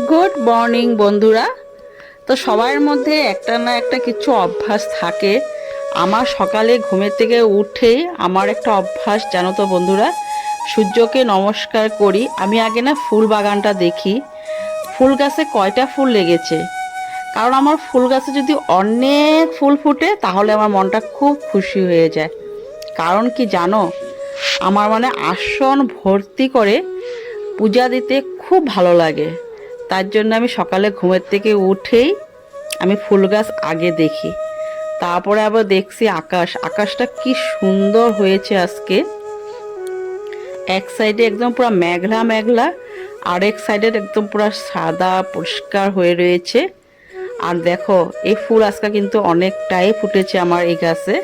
Good morning বন্ধুরা। তো সবার মধ্যে একটা না একটা কিছু অভ্যাস থাকে। আমার সকালে ঘুমের থেকে উঠেই আমার একটা অভ্যাস, জানো তো বন্ধুরা? সূর্যকে নমস্কার করি। আমি আগে না ফুল বাগানটা দেখি। ফুল গাছে কয়টা ফুল লেগেছে? কারণ আমার ফুল গাছে যদি অনেক ফুল ফুটে, তাহলে আমার মনটা খুব খুশি হয়ে যায়। কারণ কি জানো? আমার মানে আসন ভর্তি করে পূজা দিতে খুব ভালো লাগে। তার জন্য আমি সকালে ঘুমের থেকে উঠেই আমি ফুল গাছ আগে দেখি। তারপরে আবার দেখছি আকাশ। আকাশটা কি সুন্দর হয়েছে আজকে। এক সাইডে একদম পুরো মেঘলা মেঘলা আর এক সাইডে একদম পুরো সাদা পরিষ্কার হয়ে রয়েছে। আর দেখো, এই ফুল আজকে কিন্তু অনেকটাই ফুটেছে আমার এই গাছে।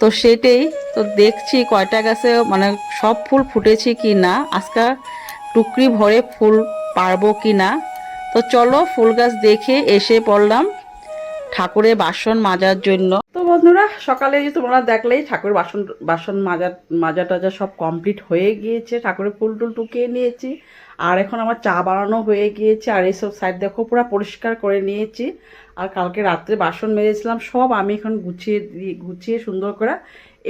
তো সেটাই, তো দেখছি কয়টা গাছে মানে সব ফুল ফুটেছে কি না আজকে টুকরি ভরে ফুল পারব কি না? তো চলো ফুল গাছ দেখে এসে পড়লাম ঠাকুরের বাসন মাজার জন্য। তো বন্ধুরা, সকালে যে তোমরা দেখলেই ঠাকুরের বাসন বাসন মাজা মাজা টাজা সব কমপ্লিট হয়ে গিয়েছে। ঠাকুরের ফুল টুল টুকিয়ে নিয়েছি। আর এখন আমার চা বানানো হয়ে গিয়েছে। আর এইসব সাইড দেখো, পুরো পরিষ্কার করে নিয়েছি। আর কালকে রাত্রে বাসন মেজেছিলাম, সব আমি এখন গুছিয়ে গুছিয়ে সুন্দর করে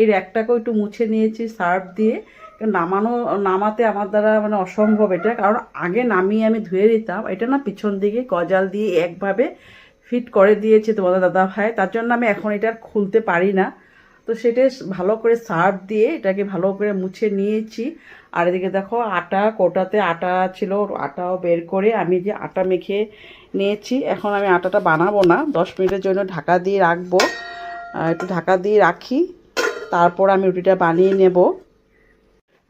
এই র্যাকটাকেও একটু মুছে নিয়েছি সার্ফ দিয়ে। নামানো, নামাতে আমার দ্বারা মানে অসম্ভব এটা। কারণ আগে নামিয়ে আমি ধুয়ে দিতাম এটা না পিছন দিকে গজাল দিয়ে একভাবে ফিট করে দিয়েছে তোমাদের দাদা ভাই। তার জন্য আমি এখন এটা খুলতে পারি না। তো সেটা ভালো করে সার্ফ দিয়ে এটাকে ভালো করে মুছে নিয়েছি। আর এদিকে দেখো আটা, কোটাতে আটা ছিল, আটাও বের করে আমি যে আটা মেখে নিয়েছি। এখন আমি আটাটা বানাবো না। দশ মিনিটের জন্য ঢাকা দিয়ে রাখব। একটু ঢাকা দিয়ে রাখি। তারপর আমি রুটিটা বানিয়ে নেব।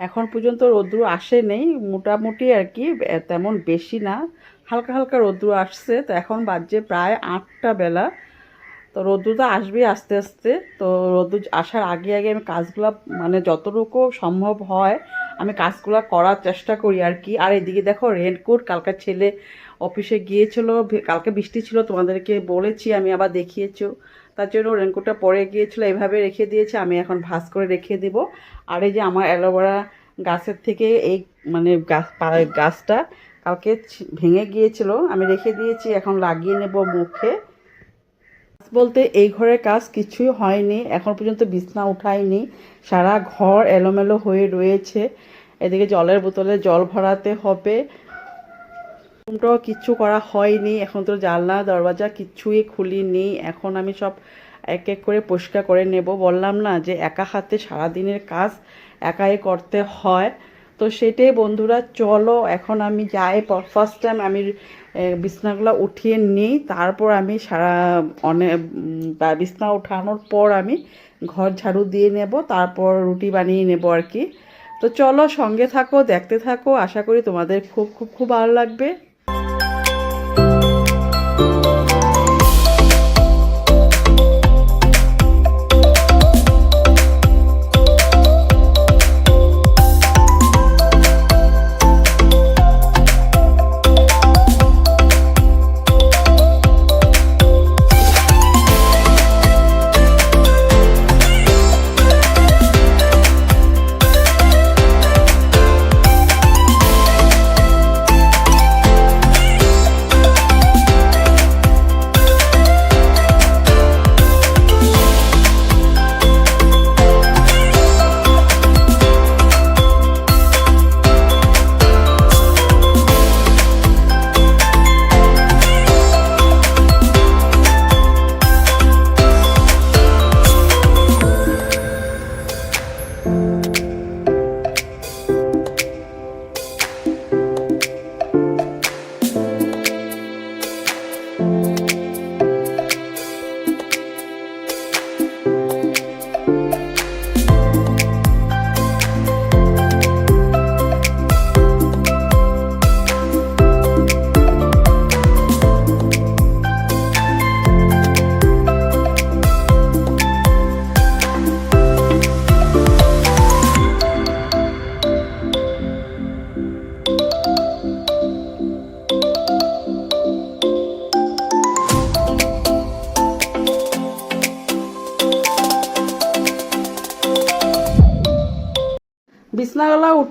এখন পর্যন্ত রৌদ্র আসে নেই, মোটামুটি আর কি তেমন বেশি না। হালকা হালকা রৌদ্র আসছে, তো এখন বাজছে প্রায় আটটা বেলা। তো রৌদ্র তো আসবেই আস্তে আস্তে। তো রৌদ্র আসার আগে আগে আমি কাজগুলো মানে যতটুকু সম্ভব হয়, আমি কাজগুলো করার চেষ্টা করি আর কি। আর এদিকে দেখো, রেনকোট, কালকে ছেলে অফিসে গিয়েছিল কালকে বৃষ্টি ছিল, তোমাদেরকে বলেছি, আমি আবার দেখিয়েছো। তার জন্য রেনকোটটা পরে গিয়েছিল, এভাবে রেখে দিয়েছে, আমি এখন ভাঁজ করে রেখে দেব। আর এই যে আমার অ্যালোভেরা গাছের থেকে এই মানে গাছ গাছটা কালকে ভেঙে গিয়েছিল। আমি রেখে দিয়েছি, এখন লাগিয়ে নেব মুখে। বলতে এই ঘরের কাজ কিছুই হয়নি, এখন পর্যন্ত বিছনা উঠায়নি সারা ঘর এলোমেলো হয়ে রয়েছে। এদিকে জলের বোতলে জল ভরাতে হবে। রুমটাও কিচ্ছু করা হয়নি, এখন তো জানলা, দরজা কিচ্ছুই খুলিনি। এখন আমি সব এক এক করে পরিষ্কার করে নেব। বললাম না যে একা হাতে সারাদিনের কাজ একাই করতে হয়। তো সেটাই বন্ধুরা, চলো এখন আমি যাই। ফার্স্ট টাইম আমি বিছনাগুলো উঠিয়ে নিই। তারপর আমি সারা অনেক বিছনা ওঠানোর পর আমি ঘর ঝাড়ু দিয়ে নেব। তারপর রুটি বানিয়ে নেব আর কি। তো চলো সঙ্গে থাকো, দেখতে থাকো। আশা করি তোমাদের খুব খুব খুব ভালো লাগবে।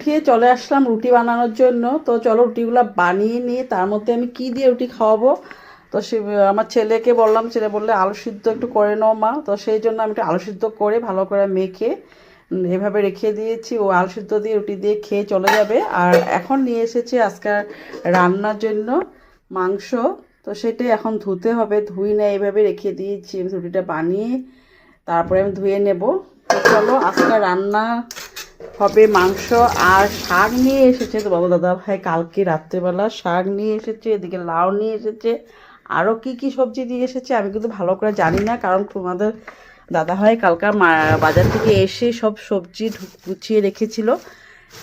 উঠিয়ে চলে আসলাম রুটি বানানোর জন্য। তো চলো রুটিগুলো বানিয়ে নিয়ে তার মধ্যে আমি কি দিয়ে রুটি খাওয়াবো? তো সে, আমার ছেলেকে বললাম, ছেলে বললে, আলু সিদ্ধ একটু করে নাও মা। তো সেই জন্য আমি একটু আলু সিদ্ধ করে ভালো করে মেখে এভাবে রেখে দিয়েছি। ও আলু সিদ্ধ দিয়ে রুটি দিয়ে খেয়ে চলে যাবে। আর এখন নিয়ে এসেছি আজকাল রান্নার জন্য মাংস। তো সেটাই এখন ধুতে হবে। ধুই না এইভাবে রেখে দিয়েছি। আমি রুটিটা বানিয়ে তারপরে আমি ধুয়ে নেব। তো চলো আজকে রান্না হবে মাংস আর শাক নিয়ে এসেছে তো বাবা দাদা ভাই, কালকে রাত্রেবেলা শাক নিয়ে এসেছে, এদিকে লাউ নিয়ে এসেছে আরও কি কি সবজি নিয়ে এসেছে আমি কিন্তু ভালো করে জানি না, কারণ তোমাদের দাদা ভাই কালকা মা- বাজার থেকে এসে সব সবজি গুছিয়ে রেখেছিল।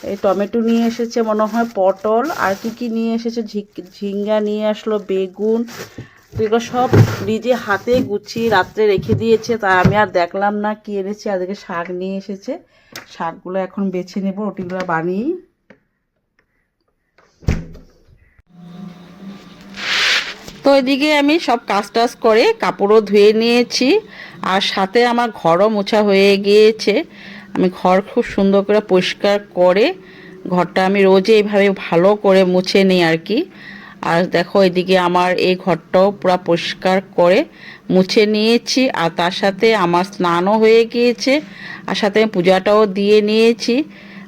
এই টমেটো নিয়ে এসেছে মনে হয় পটল, আর কি কি নিয়ে এসেছে? ঝিঙ্গা নিয়ে আসলো, বেগুন এগুলো সব নিজে হাতে গুছিয়ে রাত্রে রেখে দিয়েছে, তা আমি আর দেখলাম না কি এনেছে। এদিকে শাক নিয়ে এসেছে। শাকগুলো এখন বেছে নেব, রুটিগুলো বানিয়ে। তো এদিকে আমি সব কাজ টাজ করে কাপড়ও ধুয়ে নিয়েছি, আর সাথে আমার ঘরও মোছা হয়ে গিয়েছে। আমি ঘর খুব সুন্দর করে পরিষ্কার করে, ঘরটা আমি রোজে এইভাবে ভালো করে মুছে নিই আর কি। আর দেখো এদিকে আমার এই ঘরটাও পুরো পরিষ্কার করে মুছে নিয়েছি, আর তার সাথে আমার স্নানও হয়ে গিয়েছে, আর সাথে পূজাটাও দিয়ে নিয়েছি।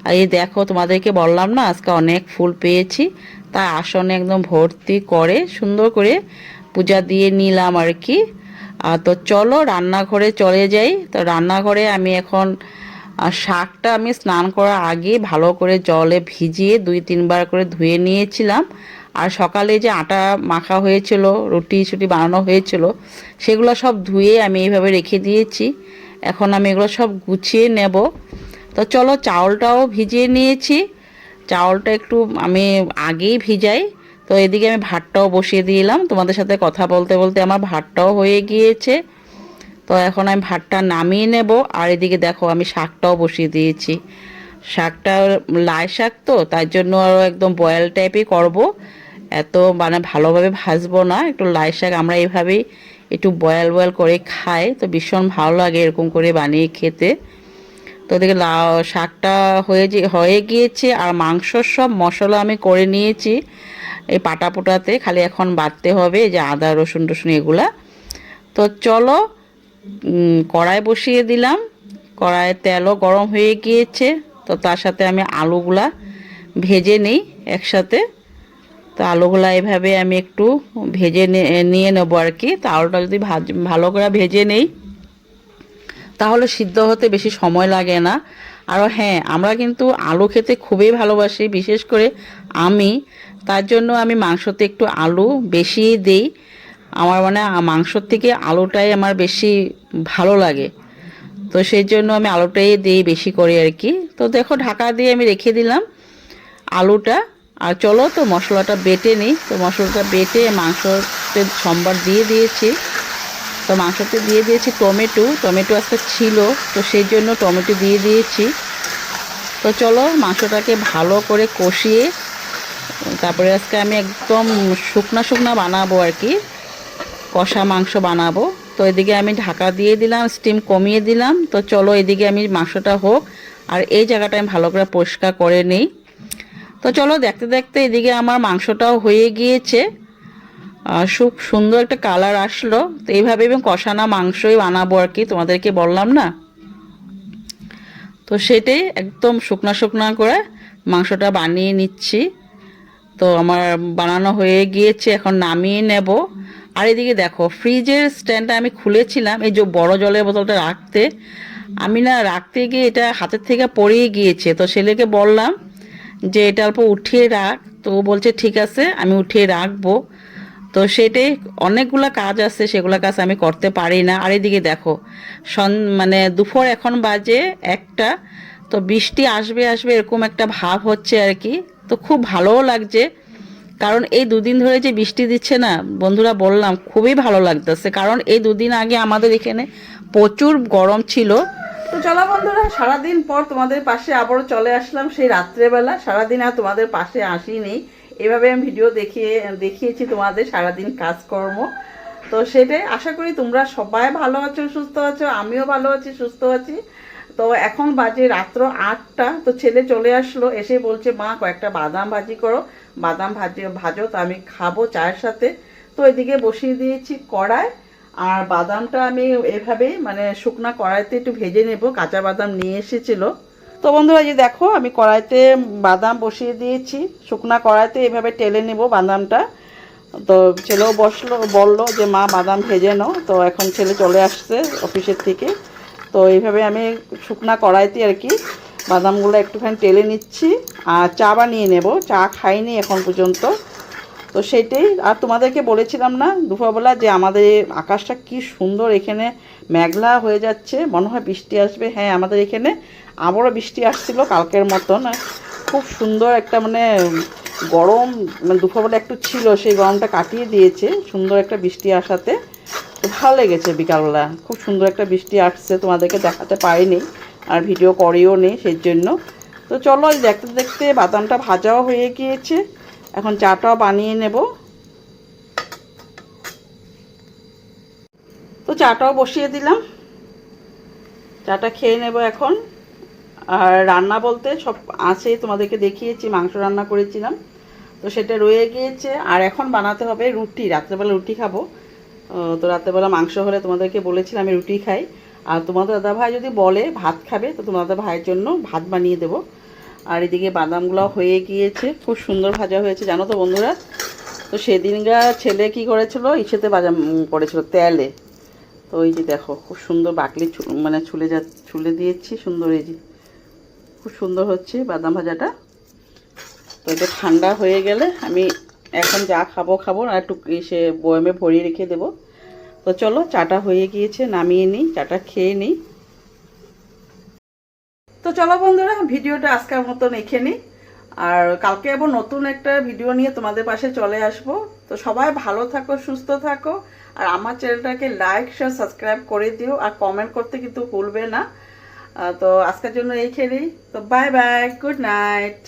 আর এই দেখো তোমাদেরকে বললাম না, আজকে অনেক ফুল পেয়েছি, তাই আসনে একদম ভর্তি করে সুন্দর করে পূজা দিয়ে নিলাম আর কি। আর তো চলো রান্নাঘরে চলে যাই, তো রান্নাঘরে আমি এখন শাকটা আমি স্নান করার আগে ভালো করে জলে ভিজিয়ে দুই তিনবার করে ধুয়ে নিয়েছিলাম আর সকালে যে আটা মাখা হয়েছিল, রুটি ছুটি বানানো হয়েছিল, সেগুলো সব ধুয়ে আমি এইভাবে রেখে দিয়েছি। এখন আমি এগুলো সব গুছিয়ে নেব। তো চলো চাউলটাও ভিজিয়ে নিয়েছি। চাউলটা একটু আমি আগেই ভিজাই। তো এদিকে আমি ভাতটাও বসিয়ে দিলাম। তোমাদের সাথে কথা বলতে বলতে আমার ভাতটাও হয়ে গিয়েছে। তো এখন আমি ভাতটা নামিয়ে নেব। আর এদিকে দেখো আমি শাকটাও বসিয়ে দিয়েছি। শাকটা লাই শাক তো তার জন্য আরও একদম বয়েল টাইপই করব। এত মানে ভালোভাবে ভাজবো না, একটু লাই শাক আমরা এইভাবেই একটু বয়াল বয়েল করে খাই, তো ভীষণ ভালো লাগে এরকম করে বানিয়ে খেতে। তো ওদিকে লাউ শাকটা হয়ে যে, হয়ে গিয়েছে আর মাংসর সব মশলা আমি করে নিয়েছি এই পাটা পোটাতে, খালি এখন বাটতে হবে যে আদা, রসুন, টসুন এগুলা। তো চলো কড়াই বসিয়ে দিলাম, কড়াইয়ে তেলও গরম হয়ে গিয়েছে, তো তার সাথে আমি আলুগুলা ভেজে নিই একসাথে। তো আলুগুলা এভাবে আমি একটু ভেজে নিয়ে নেব আর কি। তো আলুটা যদি ভাজ, ভালো করে ভেজে নেই, তাহলে সিদ্ধ হতে বেশি সময় লাগে না। আরও হ্যাঁ আমরা কিন্তু আলু খেতে খুবই ভালোবাসি, বিশেষ করে আমি। তার জন্য আমি মাংসতে একটু আলু বেশি দিই। আমার মানে মাংসর থেকে আলুটাই আমার বেশি ভালো লাগে। তো সেই জন্য আমি আলুটাই দিই বেশি করে আর কি। তো দেখো ঢাকা দিয়ে আমি রেখে দিলাম আলুটা। আর চলো তো মশলাটা বেটে নিই। তো মশলাটা বেটে মাংসতে সম্বার দিয়ে দিয়েছি। তো মাংসতে দিয়ে দিয়েছি টমেটো। টমেটো আজকে ছিল, তো সেই জন্য টমেটো দিয়ে দিয়েছি। তো চলো মাংসটাকে ভালো করে কষিয়ে, তারপরে আজকে আমি একদম শুকনা শুকনা বানাবো আর কি। কষা মাংস বানাবো। তো এদিকে আমি ঢাকা দিয়ে দিলাম স্টিম কমিয়ে দিলাম। তো চলো এদিকে আমি মাংসটা হোক। আর এই জায়গাটা আমি ভালো করে পরিষ্কার করে নিই। তো চলো দেখতে দেখতে এদিকে আমার মাংসটাও হয়ে গিয়েছে। খুব সুন্দর একটা কালার আসলো। তো এইভাবে এবং কষানা মাংসই বানাবো আর কি, তোমাদেরকে বললাম না? তো সেটাই একদম শুকনা শুকনা করে মাংসটা বানিয়ে নিচ্ছি। তো আমার বানানো হয়ে গিয়েছে, এখন নামিয়ে নেব। আর এদিকে দেখো, ফ্রিজের স্ট্যান্ডটা আমি খুলেছিলাম, এই যে বড় জলের বোতলটা রাখতে। আমি না রাখতে গিয়ে এটা হাতের থেকে পড়েই গিয়েছে, তো ছেলেকে বললাম যে এটা অল্প উঠিয়ে রাখ। তো বলছে, ঠিক আছে, আমি উঠিয়ে রাখব। তো সেটাই অনেকগুলো কাজ আছে, সেগুলো কাজ আমি করতে পারি না। আর এদিকে দেখো, সন মানে দুপুর এখন বাজে একটা, তো বৃষ্টি আসবে আসবে এরকম একটা ভাব হচ্ছে আর কি। তো খুব ভালোও লাগছে, কারণ এই দুদিন ধরে যে বৃষ্টি দিচ্ছে না, বন্ধুরা বললাম, খুবই ভালো লাগতেছে। কারণ এই দুদিন আগে আমাদের এখানে প্রচুর গরম ছিল তো চলো বন্ধুরা, সারাদিন পর তোমাদের পাশে আবারও চলে আসলাম সেই রাত্রেবেলা। সারাদিন আর তোমাদের পাশে আসিনি। এভাবে আমি ভিডিও দেখিয়ে, দেখিয়েছি তোমাদের সারাদিন কাজকর্ম। তো সেটাই আশা করি তোমরা সবাই ভালো আছো, সুস্থ আছো, আমিও ভালো আছি, সুস্থ আছি। তো এখন বাজে রাত্র আটটা, তো ছেলে চলে আসলো, এসে বলছে, মা, কয়েকটা বাদাম ভাজি করো। বাদাম ভাজি, ভাজো, তো আমি খাব চায়ের সাথে। তো এদিকে বসিয়ে দিয়েছি কড়াই। আর বাদামটা আমি এভাবে মানে শুকনা কড়াইতে একটু ভেজে নেব, কাঁচা বাদাম নিয়ে এসেছিল। তো বন্ধুরা যে দেখো, আমি কড়াইতে বাদাম বসিয়ে দিয়েছি। শুকনা কড়াইতে এভাবে টেলে নেব বাদামটা। তো ছেলেও বসল, বলল যে, মা, বাদাম ভেজে নাও। তো এখন ছেলে চলে আসছে অফিসের থেকে। তো এইভাবে আমি শুকনা কড়াইতে আর কি বাদামগুলো একটুখানি টেলে নিচ্ছি। আর চা বানিয়ে নেব। চা খাইনি এখন পর্যন্ত। তো সেটাই, আর তোমাদেরকে বলেছিলাম না দুপুরবেলা যে আমাদের আকাশটা কি সুন্দর এখানে মেঘলা হয়ে যাচ্ছে, মনে হয় বৃষ্টি আসবে। হ্যাঁ আমাদের এখানে আবারও বৃষ্টি আসছিল কালকের মতন। খুব সুন্দর একটা মানে গরম মানে দুপুরবেলা একটু ছিল, সেই গরমটা কাটিয়ে দিয়েছে, সুন্দর একটা বৃষ্টি আসাতে। ভালো লেগেছে বিকালবেলা, খুব সুন্দর একটা বৃষ্টি আসছে, তোমাদেরকে দেখাতে পারিনি আর ভিডিও করেও নেই সেই জন্য। তো চলো দেখতে দেখতে বাদামটা ভাজাও হয়ে গিয়েছে। এখন চাটাও বানিয়ে নেব। তো চাটাও বসিয়ে দিলাম। চাটা খেয়ে নেব এখন। আর রান্না বলতে সব আছে, তোমাদেরকে দেখিয়েছি, মাংস রান্না করেছিলাম। তো সেটা রয়ে গিয়েছে। আর এখন বানাতে হবে রুটি, রাত্রেবেলা রুটি খাব। তো রাত্রেবেলা মাংস হলে তোমাদেরকে বলেছিলাম আমি রুটি খাই। আর তোমাদের দাদা ভাই যদি বলে ভাত খাবে, তো তোমাদের ভাইয়ের জন্য ভাত বানিয়ে দেবো। আর এদিকে বাদামগুলো হয়ে গিয়েছে। খুব সুন্দর ভাজা হয়েছে জানো তো বন্ধুরা? তো সেদিনগা ছেলে কি করেছিল? ইসেতে বাজা উম, করেছিল তেলে। তো ওই যে দেখো খুব সুন্দর বাকলি মানে ছুলে যা ছুলে দিয়েছি সুন্দর এই যে। খুব সুন্দর হচ্ছে বাদাম ভাজাটা। তো এটা ঠান্ডা হয়ে গেলে আমি এখন যা খাব খাব আর একটু সে বয়ামে ভরিয়ে রেখে দেবো। তো চলো চাটা হয়ে গিয়েছে নামিয়ে নিই চাটা খেয়ে নিই। চলো বন্ধুরা, ভিডিওটা আজকের মতন এখে নিই আর কালকে আবার নতুন একটা ভিডিও নিয়ে তোমাদের পাশে চলে আসব। তো সবাই ভালো থাকো, সুস্থ থাকো। আর আমার চ্যানেলটাকে লাইক শেয়ার সাবস্ক্রাইব করে দিও। আর কমেন্ট করতে কিন্তু ভুলবে না। তো আজকের জন্য এইখানেই তো বাই বাই গুড নাইট